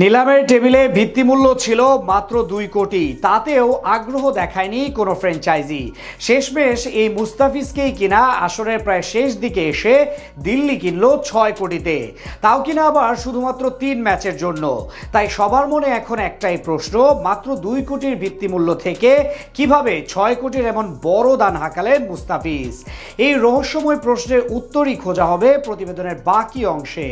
নিলামের টেবিলে ভিত্তিমূল্য ছিল মাত্র দুই কোটি। তাতেও আগ্রহ দেখায়নি কোনো ফ্র্যাঞ্চাইজি। শেষমেশ এই মুস্তাফিজকেই কিনা আসরের প্রায় শেষ দিকে এসে দিল্লি কিনল ছয় কোটিতে। তাও কিনা আবার শুধুমাত্র তিন ম্যাচের জন্য। তাই সবার মনে এখন একটাই প্রশ্ন, মাত্র দুই কোটির ভিত্তিমূল্য থেকে কীভাবে ছয় কোটির এমন বড় দান হাঁকালেন মুস্তাফিজ? এই রহস্যময় প্রশ্নের উত্তরই খোঁজা হবে প্রতিবেদনের বাকি অংশে।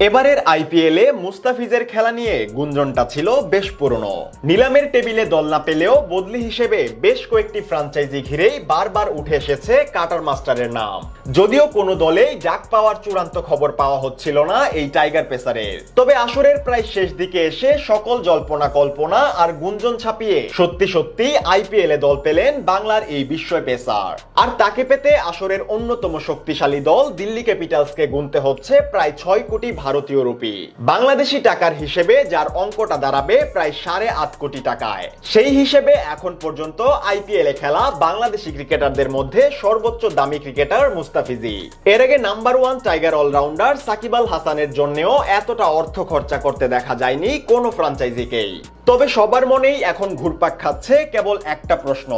এবারের আইপিএলে মুস্তাফিজের খেলা নিয়ে গুঞ্জনটা ছিল বেশ পুরনো। নিলামের টেবিলে দল না পেলেও বদলি হিসেবে বেশ কয়েকটি ফ্রাঞ্চাইজি ঘিরেই বারবার উঠে এসেছে কাটার মাস্টারের নাম। যদিও কোনো দলেই ডাক পাওয়ার চূড়ান্ত খবর পাওয়া হচ্ছিল না এই টাইগার পেসারের। তবে আসরের প্রায় শেষ দিকে এসে সকল জল্পনা কল্পনা আর গুঞ্জন ছাপিয়ে সত্যি সত্যি আইপিএল এ দল পেলেন বাংলার এই বিস্ময় পেসার। আর তাকে পেতে আসরের অন্যতম শক্তিশালী দল দিল্লি ক্যাপিটালসকে গুনতে হচ্ছে প্রায় ছয় কোটি ভারতীয় রুপি। বাংলাদেশি টাকার হিসেবে যার অঙ্কটা দাঁড়াবে প্রায় সাড়ে আট কোটি টাকায়। সেই হিসেবে এখন পর্যন্ত আইপিএল এ খেলা বাংলাদেশি ক্রিকেটারদের মধ্যে সর্বোচ্চ দামি ক্রিকেটার মুস্তাফিজি। এর আগে number one tiger allrounder Shakib Al হাসানের জন্যও এতটা অর্থ খরচা করতে দেখা যায়নি কোনো ফ্রাঞ্চাইজিকেই। তবে সবার মনেই এখন ঘুরপাক খাচ্ছে কেবল একটা প্রশ্ন।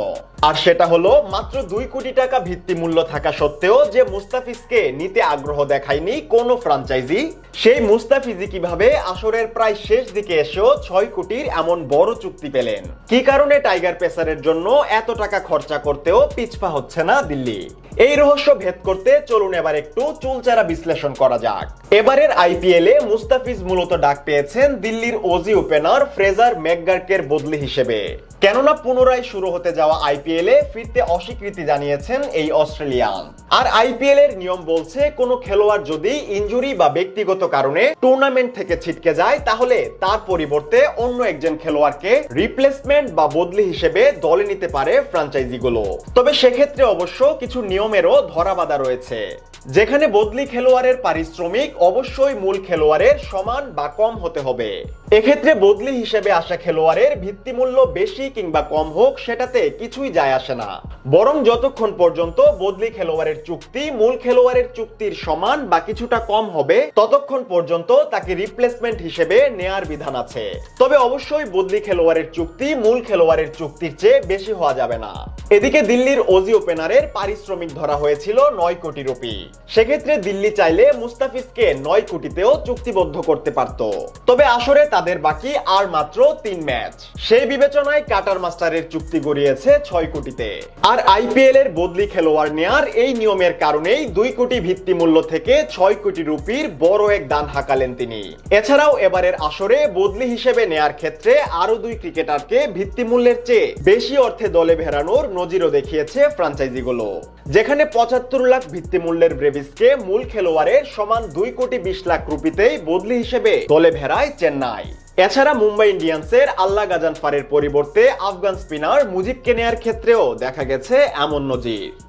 আর সেটা হলো, মাত্র দুই কোটি টাকা ভিত্তি মূল্য থাকা সত্ত্বেও যে মুস্তাফিজকে নিতে আগ্রহ দেখায়নি কোনো ফ্রাঞ্চাইজি, সেই মুস্তাফিজি কীভাবে আসরের প্রায় শেষ দিকে এসেও ছয় কোটির এমন বড় চুক্তি পেলেন? কি কারণে টাইগার পেসারের জন্য এত টাকা খরচা করতেও পিছপা হচ্ছে না দিল্লি? এই রহস্য ভেদ করতে চলুন এবার একটু চুলচারা বিশ্লেষণ করা যাক। এবারের আইপিএলে মুস্তাফিজ মূলত ডাক পেয়েছেন দিল্লির ওজি ওপেনার ফ্রেজার ম্যাকগার্কের বদলি হিসেবে। কেননা পুনরায় শুরু হতে যাওয়া আইপিএল এ ফিরতে অস্বীকৃতি জানিয়েছেন এই অস্ট্রেলিয়ান। আর আইপিএল এর নিয়ম বলছে, কোনো খেলোয়াড় যদি ইনজুরি বা ব্যক্তিগত কারণে টুর্নামেন্ট থেকে ছিটকে যায়, তাহলে তার পরিবর্তে অন্য একজন খেলোয়াড়কে রিপ্লেসমেন্ট বা বদলি হিসেবে দলে নিতে পারে ফ্রাঞ্চাইজিগুলো তবে সেক্ষেত্রে অবশ্য কিছু নিয়মেরও ধরাবাধা রয়েছে। যেখানে বদলি খেলোয়াড়ের পারিশ্রমিক অবশ্যই মূল খেলোয়াড়ের সমান বা কম হতে হবে। এক্ষেত্রে বদলি হিসেবে আসা খেলোয়াড়ের ভিত্তিমূল্য বেশি কিংবা কম হোক, সেটাতে কিছুই যায় আসে না। বরং যতক্ষণ পর্যন্ত বদলি খেলোয়াড়ের চুক্তি, মূল খেলোয়াড়ের চুক্তির সমান বা কিছুটা কম হবে, ততক্ষণ পর্যন্ত তাকে রিপ্লেসমেন্ট হিসেবে নেয়ার বিধান আছে। তবে অবশ্যই বদলি খেলোয়াড়ের চুক্তি, মূল খেলোয়াড়ের চুক্তির চেয়ে বেশি হওয়া যাবে না। এদিকে দিল্লির ওজি ওপেনারের পারিশ্রমিক ধরা হয়েছিল নয় কোটি রুপি। সেক্ষেত্রে দিল্লি চাইলে মুস্তাফিজকে নয় কোটিতেও চুক্তিবদ্ধ করতে পারত। তবে আসরে তাদের বাকি আর মাত্র তিন ম্যাচ। সেই বিবেচনায় কাটার মাস্টারের চুক্তি গড়িয়েছে ছয় কোটিতে। আর আইপিএল এর বদলি খেলোয়াড় নেয়ার এই নিয়মের কারণেই দুই কোটি ভিত্তি মূল্য থেকে ছয় কোটি রুপির বড় এক দান হাঁকালেন তিনি। এছাড়াও এবারের আসরে বদলি হিসেবে নেয়ার ক্ষেত্রে আরও দুই ক্রিকেটারকে ভিত্তিমূল্যের চেয়ে বেশি অর্থে দলে ভেড়ানোর নজিরও দেখিয়েছে ফ্রাঞ্চাইজিগুলো। যেখানে পঁচাত্তর লাখ ভিত্তিমূল্যের ব্রেভিসকে মূল খেলোয়াড়ের সমান দুই কোটি বিশ লাখ রুপিতেই বদলি হিসেবে দলে ভেড়ায় চেন্নাই। এছাড়া মুম্বাই ইন্ডিয়ান্সের আল্লাহ গাজান গাজানফারের পরিবর্তে আফগান স্পিনার মুজিবকে নেয়ার ক্ষেত্রেও দেখা গেছে এমন নজির।